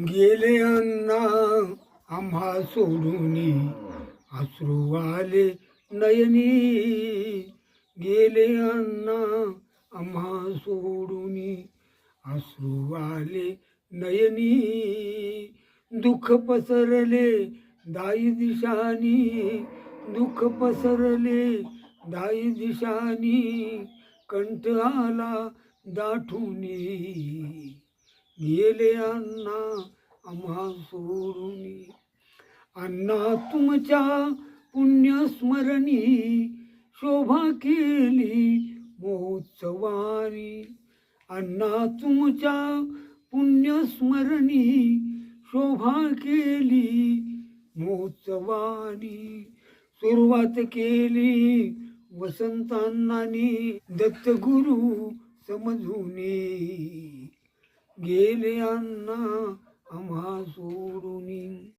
गेले अण्णा आम्हा सोडून. अश्रू आले नयनी. गेले अण्णा आम्हा सोडून. अश्रू आले नयनी. दुःख पसरले दाई दिशानी. दुःख पसरले दाई दिशानी. कंठ आला दाठुनी. गेले अण्णा आम्हा सोडून. अण्णा तुमच्या पुण्यस्मरणी शोभा केली महोत्सवानी. अण्णा तुमच्या पुण्यस्मरणी शोभा केली महोत्सवानी. सुरुवात केली वसंतांनानी दत्तगुरु समजून. गेले अण्णा आम्हा